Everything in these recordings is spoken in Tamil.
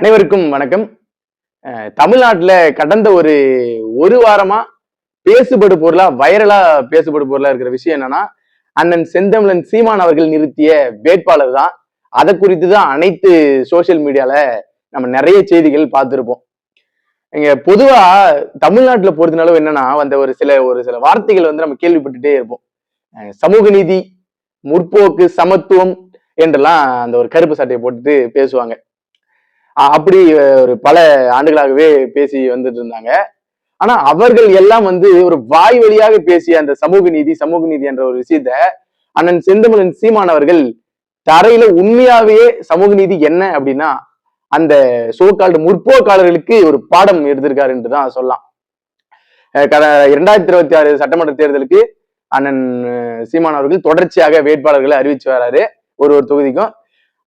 அனைவருக்கும் வணக்கம். தமிழ்நாட்டில் கடந்த ஒரு ஒரு வாரமா பேசுபடு பொருளா வைரலா பேசுபடு பொருளா இருக்கிற விஷயம் என்னன்னா அண்ணன் செந்தமிழன் சீமான் அவர்கள் நிறுத்திய வேட்பாளர் தான். அதை குறித்து தான் அனைத்து சோசியல் மீடியால நம்ம நிறைய செய்திகள் பார்த்துருப்போம். இங்க பொதுவா தமிழ்நாட்டில் பொறுத்தனாலும் என்னன்னா அந்த ஒரு சில ஒரு சில வார்த்தைகள் வந்து நம்ம கேள்விப்பட்டுட்டே இருப்போம். சமூக நீதி முற்போக்கு சமத்துவம் என்றெல்லாம் அந்த ஒரு கருப்பு சட்டையை போட்டுட்டு பேசுவாங்க. அப்படி ஒரு பல ஆண்டுகளாகவே பேசி வந்துட்டு இருந்தாங்க ஆனா அவர்கள் எல்லாம் வந்து ஒரு வாய் வழியாக பேசிய அந்த சமூக நீதி சமூக நீதி என்ற ஒரு விஷயத்த அண்ணன் செந்தமிழன் சீமான் அவர்கள் தரையில உண்மையாவே சமூக நீதி என்ன அப்படின்னா அந்த சோக்கால்டு முற்போக்காளர்களுக்கு ஒரு பாடம் எடுத்திருக்காரு என்று தான் சொல்லலாம். இரண்டாயிரத்தி இருபத்தி ஆறு சட்டமன்ற தேர்தலுக்கு அண்ணன் சீமான் அவர்கள் தொடர்ச்சியாக வேட்பாளர்களை அறிவிச்சு வராரு. ஒரு ஒரு தொகுதிக்கும்.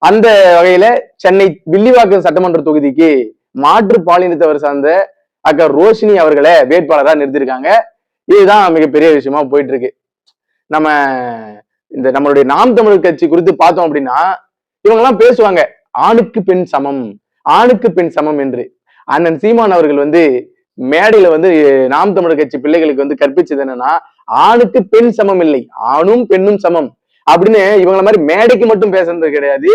அந்த வகையில சென்னை வில்லிவாக்கம் சட்டமன்ற தொகுதிக்கு மாற்று பாலினத்தவர் சார்ந்த அக்கா ரோஷினி அவர்களை வேட்பாளராக நிறுத்திருக்காங்க இதுதான் மிகப்பெரிய விஷயமா போயிட்டு இருக்கு நம்ம இந்த நம்மளுடைய நாம் தமிழர் கட்சி குறித்து பார்த்தோம் அப்படின்னா இவங்க எல்லாம் பேசுவாங்க ஆணுக்கு பெண் சமம் ஆணுக்கு பெண் சமம் என்று. அண்ணன் சீமான் அவர்கள் வந்து மேடையில வந்து நாம் தமிழர் கட்சி பிள்ளைகளுக்கு வந்து கற்பிச்சது என்னன்னா ஆணுக்கு பெண் சமம் இல்லை ஆணும் பெண்ணும் சமம் அப்படின்னு இவங்கள மாதிரி மேடைக்கு மட்டும் பேசுறது கிடையாது.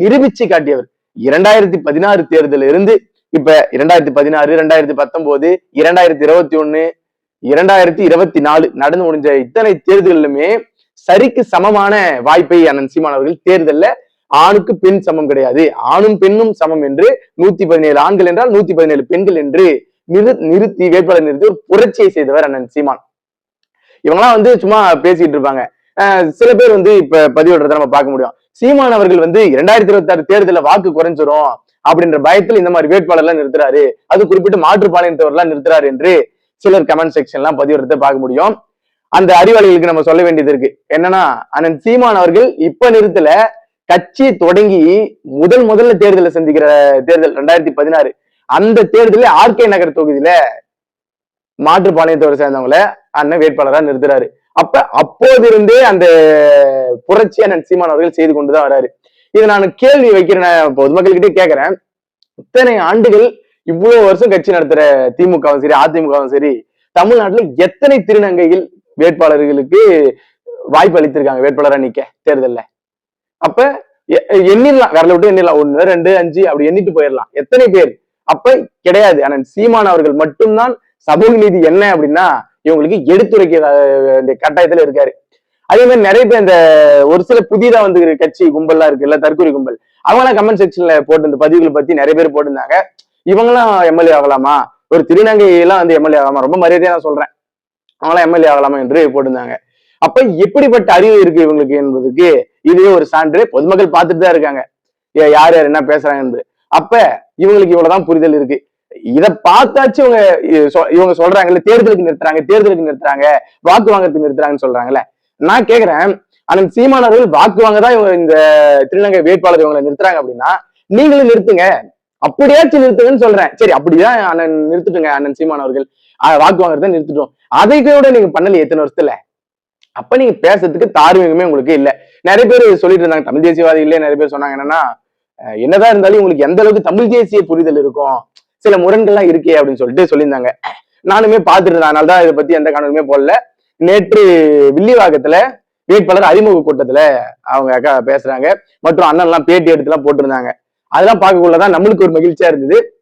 நிரூபிச்சு காட்டியவர். இரண்டாயிரத்தி பதினாறு தேர்தலில் இருந்து இப்ப இரண்டாயிரத்தி பதினாறு இரண்டாயிரத்தி பத்தொன்பது இரண்டாயிரத்தி இருபத்தி ஒண்ணு இரண்டாயிரத்தி இருபத்தி நாலு நடந்து முடிஞ்ச இத்தனை தேர்தலிலுமே சரிக்கு சமமான வாய்ப்பை அண்ணன் சீமான் அவர்கள் தேர்தல்ல ஆணுக்கு பெண் சமம் கிடையாது. ஆணும் பெண்ணும் சமம் என்று நூத்தி பதினேழு ஆண்கள் என்றால் நூத்தி பதினேழு பெண்கள் என்று நிறு நிறுத்தி வேட்பாளர் நிறுத்தி ஒரு புரட்சியை செய்தவர் அண்ணன் சீமான். இவங்கெல்லாம் வந்து சும்மா பேசிட்டு இருப்பாங்க. சில பேர் வந்து இப்ப பதிவிடுறத நம்ம பார்க்க முடியும். சீமான் அவர்கள் வந்து இரண்டாயிரத்தி இருபத்தி ஆறு தேர்தலில் வாக்கு குறைஞ்சிரும் அப்படின்ற பயத்தில் இந்த மாதிரி வேட்பாளர்லாம் நிறுத்துறாரு. அது குறிப்பிட்டு மாற்றுப்பாளையத்தவர்லாம் நிறுத்துறாரு என்று சிலர் கமெண்ட் செக்ஷன்லாம் பதிவிடுறத பார்க்க முடியும். அந்த அறிவாளிகளுக்கு நம்ம சொல்ல வேண்டியது இருக்கு. என்னன்னா அண்ணன் சீமான் அவர்கள் இப்ப நிறுத்தல கட்சி தொடங்கி முதல் முதல்ல தேர்தலை சந்திக்கிற தேர்தல் ரெண்டாயிரத்தி பதினாறு. அந்த தேர்தலில் ஆர்கே நகர் தொகுதியில மாற்றுப்பாளையத்தோட சேர்ந்தவங்கள அண்ணன் வேட்பாளரா நிறுத்துறாரு. அப்ப அப்போதிருந்தே அந்த புரட்சியை நான் சீமான் அவர்கள் செய்து கொண்டுதான் வராரு. இது நான் கேள்வி வைக்கிறேன் நான் பொதுமக்கள்கிட்டே கேட்கிறேன். இத்தனை ஆண்டுகள் இவ்வளவு வருஷம் கட்சி நடத்துற திமுகவும் சரி அதிமுகவும் சரி தமிழ்நாட்டுல எத்தனை திருநங்கைகள் வேட்பாளர்களுக்கு வாய்ப்பு அளித்திருக்காங்க வேட்பாளரா நிக்க தேர்தல்ல? அப்ப எ- எண்ணிடலாம் விரல விட்டு எண்ணிடலாம். ஒண்ணு ரெண்டு அஞ்சு அப்படி எண்ணிட்டு போயிடலாம். எத்தனை பேர்? அப்ப கிடையாது. ஆனா சீமான் அவர்கள் மட்டும்தான் சமூக நீதி என்ன அப்படின்னா இவங்களுக்கு எடுத்துரைக்க வேண்டிய கட்டாயத்துல இருக்காரு. அதே மாதிரி நிறைய பேர் இந்த ஒரு சில புதிதா வந்து கட்சி கும்பல்லாம் இருக்குல்ல தற்கொலை கும்பல். அவங்களாம் கமெண்ட் செக்ஷன்ல போட்டு இந்த பதிவுகளை பத்தி நிறைய பேர் போட்டிருந்தாங்க. இவங்கெல்லாம் எம்எல்ஏ ஆகலாமா? ஒரு திருநங்கை எல்லாம் வந்து எம்எல்ஏ ஆகலாமா? ரொம்ப மரியாதையா நான் சொல்றேன். அவங்களாம் எம்எல்ஏ ஆகலாமா என்று போட்டிருந்தாங்க. அப்ப எப்படிப்பட்ட அறிவு இருக்கு இவங்களுக்கு என்பதுக்கு இதுவே ஒரு சான்று. பொதுமக்கள் பார்த்துட்டு தான் இருக்காங்க யார் யார் என்ன பேசுறாங்க என்று அப்ப இவங்களுக்கு இவ்வளவுதான் புரிதல் இருக்கு. இத பார்த்தாச்சு இவங்க இவங்க சொல்றாங்கல்ல தேர்தலுக்கு நிறுத்துறாங்க தேர்தலுக்கு நிறுத்துறாங்க வாக்கு வாங்கறதுக்கு நிறுத்துறாங்கன்னு சொல்றாங்கல்ல. நான் கேக்குறேன் அண்ணன் சீமானவர்கள் வாக்கு வாங்க தான் இவங்க இந்த திருநங்கை வேட்பாளர் இவங்களை நிறுத்துறாங்க அப்படின்னா நீங்களும் நிறுத்துங்க. அப்படியாச்சும் நிறுத்துங்கன்னு சொல்றேன். சரி அப்படிதான் அண்ணன் நிறுத்துட்டுங்க அண்ணன் சீமான் அவர்கள். வாக்கு வாங்குறத நிறுத்துட்டோம். அதை கூட நீங்க பண்ணல எத்தனை வருஷத்துல? அப்ப நீங்க பேசுறதுக்கு தார்மீகமே உங்களுக்கு இல்ல. நிறைய பேர் சொல்லிட்டு இருந்தாங்க தமிழ் தேசியவாதிகளே நிறைய பேர் சொன்னாங்க என்னன்னா என்னதான் இருந்தாலும் உங்களுக்கு எந்த அளவுக்கு தமிழ் தேசிய புரிதல் இருக்கும்? சில முரண்கள்லாம் இருக்கே அப்படின்னு சொல்லிட்டு சொல்லியிருந்தாங்க. நானுமே பார்த்துட்டு இருந்தேன். அதனால தான் இதை பத்தி எந்த கணக்குமே போடல. நேற்று வில்லிவாக்கத்துல வேட்பாளர் அறிமுக கூட்டத்துல அவங்க அக்கா பேசுறாங்க. மற்றும் அண்ணன் எல்லாம் பேட்டி எடுத்து எல்லாம் போட்டிருந்தாங்க. அதெல்லாம் பார்க்கக்குள்ளதான் நம்மளுக்கு ஒரு மகிழ்ச்சியா இருந்தது.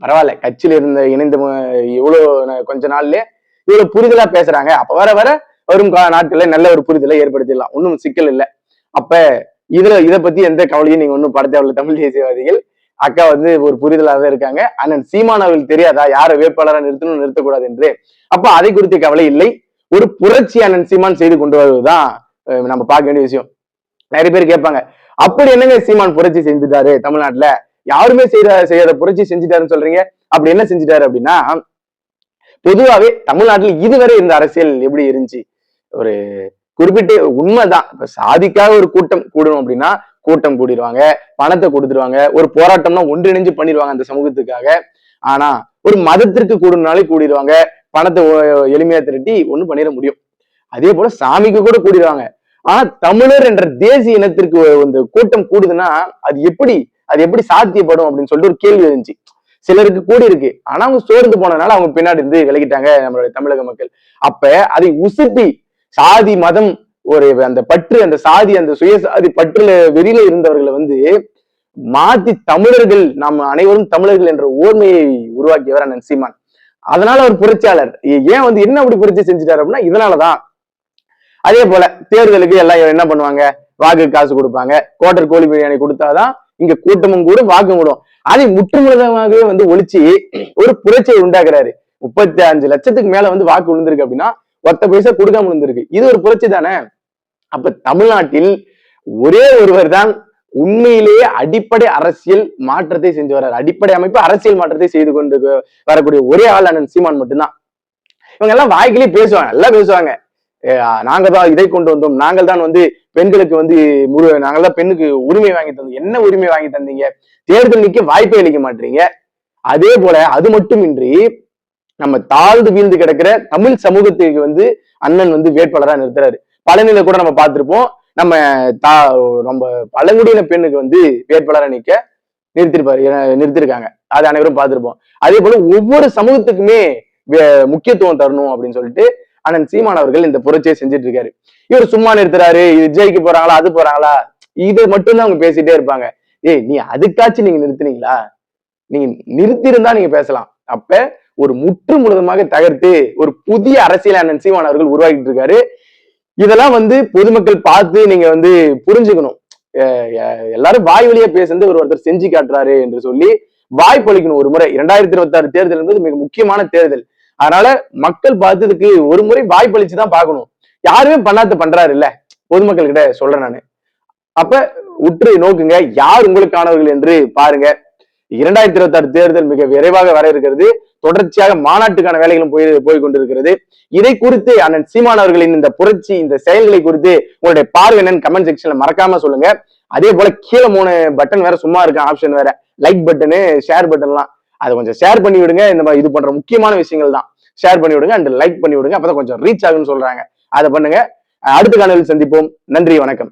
பரவாயில்ல கட்சியில இருந்த இணைந்த இவ்வளவு கொஞ்ச நாள்லயே இவ்வளவு புரிதலா பேசுறாங்க. அப்ப வர வர வரும் கா- நாட்கள்ல நல்ல ஒரு புரிதலை ஏற்படுத்திடலாம். ஒன்றும் சிக்கல் இல்லை. அப்ப இதுல இதை பத்தி எந்த கவலையும் நீங்க ஒன்றும் பட தேவையில்ல தமிழ் தேசியவாதிகள். அக்கா வந்து ஒரு புரிதலாக தான் இருக்காங்க. அண்ணன் சீமான் அவர்கள் தெரியாதா? யாரை வேட்பாளரா நிறுத்தணும் நிறுத்தக்கூடாது என்று. அப்ப அதை குறித்து கவலை இல்லை. ஒரு புரட்சி அண்ணன் சீமான் செய்து கொண்டு வருவதுதான் நம்ம பார்க்க வேண்டிய விஷயம். நிறைய பேர் கேட்பாங்க அப்படி என்னங்க சீமான் புரட்சி செஞ்சுட்டாரு தமிழ்நாட்டுல? யாருமே செய்யற செய்யாத புரட்சி செஞ்சுட்டாருன்னு சொல்றீங்க? அப்படி என்ன செஞ்சுட்டாரு அப்படின்னா பொதுவாவே தமிழ்நாட்டுல இதுவரை இருந்த அரசியல் எப்படி இருந்துச்சு? ஒரு குறிப்பிட்ட உண்மைதான். இப்ப சாதிக்காக ஒரு கூட்டம் கூடணும் அப்படின்னா கூட்டம் கூடிடுவாங்க பணத்தை கொடுத்துருவாங்க ஒரு போராட்டம்னா ஒன்றிணைஞ்சு பண்ணிடுவாங்க அந்த சமூகத்துக்காக. ஆனா ஒரு மதத்திற்கு கூடுனாலே கூடிடுவாங்க பணத்தை எளிமையா திரட்டி ஒன்றும் பண்ணிட முடியும். அதே போல சாமிக்கு கூட கூடிடுவாங்க. ஆனா தமிழர் என்ற தேசிய இனத்திற்கு இந்த கூட்டம் கூடுதுன்னா அது எப்படி அது எப்படி சாத்தியப்படும் அப்படின்னு சொல்லிட்டு ஒரு கேள்வி இருந்துச்சு சிலருக்கு கூடி இருக்கு ஆனா அவங்க சோர்ந்து போனதுனால அவங்க பின்னாடி இருந்து விலகிட்டாங்க நம்மளுடைய தமிழக மக்கள். அப்ப அதை உசுப்பி சாதி மதம் ஒரு அந்த பற்று அந்த சாதி அந்த சுயசாதி பற்றுல வெளியில இருந்தவர்களை வந்து மாத்தி தமிழர்கள் நம்ம அனைவரும் தமிழர்கள் என்ற ஓர்மையை உருவாக்கியவர் அண்ணன் சீமான். அதனால அவர் புரட்சியாளர். ஏன் வந்து என்ன அப்படி புரட்சி செஞ்சுட்டாரு அப்படின்னா இதனாலதான். அதே போல தேர்தலுக்கு எல்லாம் என்ன பண்ணுவாங்க? வாக்கு காசு கொடுப்பாங்க. கோட்டர் கோழி பிரியாணி கொடுத்தாதான் இங்க கூட்டமும் கூட வாக்கு கூடும் அதை முற்றுமுழுதமாகவே வந்து ஒழிச்சு ஒரு புரட்சியை உண்டாக்குறாரு. முப்பத்தி அஞ்சு லட்சத்துக்கு மேல வந்து வாக்கு விழுந்திருக்கு அப்படின்னா ஒத்த பைசா கொடுக்காம இருந்திருக்கு. இது ஒரு புரட்சி தானே? அப்ப தமிழ்நாட்டில் ஒரே ஒருவர் தான் உண்மையிலேயே அடிப்படை அரசியல் மாற்றத்தை செஞ்சு வர்றாரு. அடிப்படை அமைப்பு அரசியல் மாற்றத்தை செய்து கொண்டு வரக்கூடிய ஒரே ஆள் அண்ணன் சீமான் மட்டும்தான். இவங்க எல்லாம் வாய்க்கிலே பேசுவாங்க எல்லாம் பேசுவாங்க. அஹ் நாங்க தான் இதை கொண்டு வந்தோம். நாங்கள் தான் வந்து பெண்களுக்கு வந்து முழு நாங்கள் தான் பெண்ணுக்கு உரிமை வாங்கி தந்தோம். என்ன உரிமை வாங்கி தந்தீங்க? தேர்தல் நிக்க வாய்ப்பே அளிக்க மாட்டீங்க. அதே போல அது மட்டுமின்றி நம்ம தாழ்ந்து வீழ்ந்து கிடக்கிற தமிழ் சமூகத்துக்கு வந்து அண்ணன் வந்து வேட்பாளரா நிறுத்துறாரு. பழனியில கூட நம்ம பார்த்திருப்போம். நம்ம தா நம்ம பழங்குடியின பெண்ணுக்கு வந்து வேட்பாளரா நிற்க நிறுத்திருப்பாரு. நிறுத்திருக்காங்க. அது அனைவரும் பார்த்திருப்போம். அதே போல ஒவ்வொரு சமூகத்துக்குமே முக்கியத்துவம் தரணும் அப்படின்னு சொல்லிட்டு அண்ணன் சீமான் அவர்கள் இந்த புரட்சியை செஞ்சுட்டு இருக்காரு. இவர் சும்மா நிறுத்துறாரு. இது ஜெயிக்க போறாங்களா அது போறாங்களா? இது மட்டும்தான் அவங்க பேசிட்டே இருப்பாங்க. ஏய் நீ அதுக்காச்சும் நீங்க நிறுத்துனீங்களா? நீங்க நிறுத்திருந்தா நீங்க பேசலாம். அப்ப ஒரு முற்று முழுதமாக தகர்த்து ஒரு புதிய அரசியல் அண்ணன் சீமான் அவர்கள் உருவாக்கிட்டு இருக்காரு. இதெல்லாம் வந்து பொதுமக்கள் பார்த்து நீங்க வந்து புரிஞ்சுக்கணும். எல்லாரும் வாய் வழியா பேசுறது ஒரு ஒருத்தர் செஞ்சு காட்டுறாரு என்று சொல்லி வாய்ப்பளிக்கணும் ஒரு முறை. இரண்டாயிரத்தி இருபத்தி ஆறு தேர்தல் என்பது மிக முக்கியமான தேர்தல். அதனால மக்கள் பார்த்து இதுக்கு ஒரு முறை வாய்ப்பளிச்சு தான் பார்க்கணும். யாருமே பண்ணாத பண்றாரு இல்ல. பொதுமக்கள் கிட்ட சொல்றேன் நானு. அப்ப உற்று நோக்குங்க. யார் உங்களுக்கானவர்கள் என்று பாருங்க. இரண்டாயிரத்தி இருபத்தி ஆறு தேர்தல் மிக விரைவாக வர இருக்கிறது. தொடர்ச்சியாக மாநாட்டுக்கான வேலைகளும் போய் போய் கொண்டிருக்கிறது இதை குறித்து அண்ணன் சீமான் அவர்களின் இந்த புரட்சி இந்த செயல்களை குறித்து உங்களுடைய பார்வை என்னன்னு கமெண்ட் செக்ஷன்ல மறக்காம சொல்லுங்க. அதே போல கீழே மூணு பட்டன் வேற சும்மா இருக்க ஆப்ஷன் வேற. லைக் பட்டனு ஷேர் பட்டன்லாம் அதை கொஞ்சம் ஷேர் பண்ணி விடுங்க. இந்த மாதிரி இது பண்ற முக்கியமான விஷயங்கள் தான். ஷேர் பண்ணி விடுங்க அண்ட் லைக் பண்ணி விடுங்க. அப்பதான் கொஞ்சம் ரீச் ஆகும்னு சொல்றாங்க. அதை பண்ணுங்க. அடுத்த காணொலியில் சந்திப்போம். நன்றி வணக்கம்.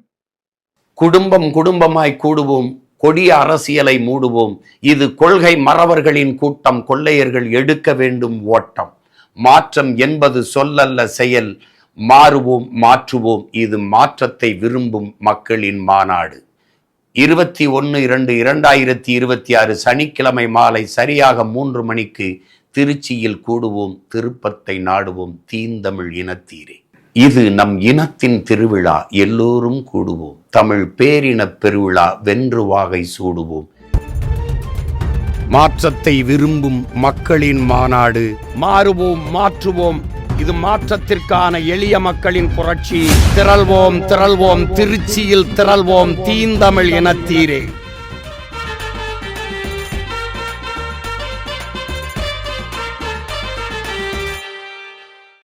குடும்பம் குடும்பமாய் கூடுவோம். கொடிய அரசியலை மூடுவோம். இது கொள்கை மறவர்களின் கூட்டம் கொள்ளையர்கள் எடுக்க வேண்டும் ஓட்டம். மாற்றம் என்பது சொல்லல்ல செயல். மாறுவோம் மாற்றுவோம். இது மாற்றத்தை விரும்பும் மக்களின் மாநாடு. இருபத்தி ஒன்று இரண்டு இரண்டாயிரத்தி இருபத்தி ஆறு சனிக்கிழமை மாலை சரியாக மூன்று மணிக்கு திருச்சியில் கூடுவோம் திருப்பத்தை நாடுவோம் தீந்தமிழ் இனத்தீரே. இது நம் இனத்தின் திருவிழா எல்லோரும் கூடுவோம். தமிழ் பேரினப் பெருவிழா வென்று வாகை சூடுவோம். மாற்றத்தை விரும்பும் மக்களின் மாநாடு. மாறுவோம் மாற்றுவோம். இது மாற்றத்திற்கான எளிய மக்களின் புரட்சி. திரள்வோம் திரள்வோம். திருச்சியில் திரள்வோம். தீந்தமிழ் இனத்தீரே.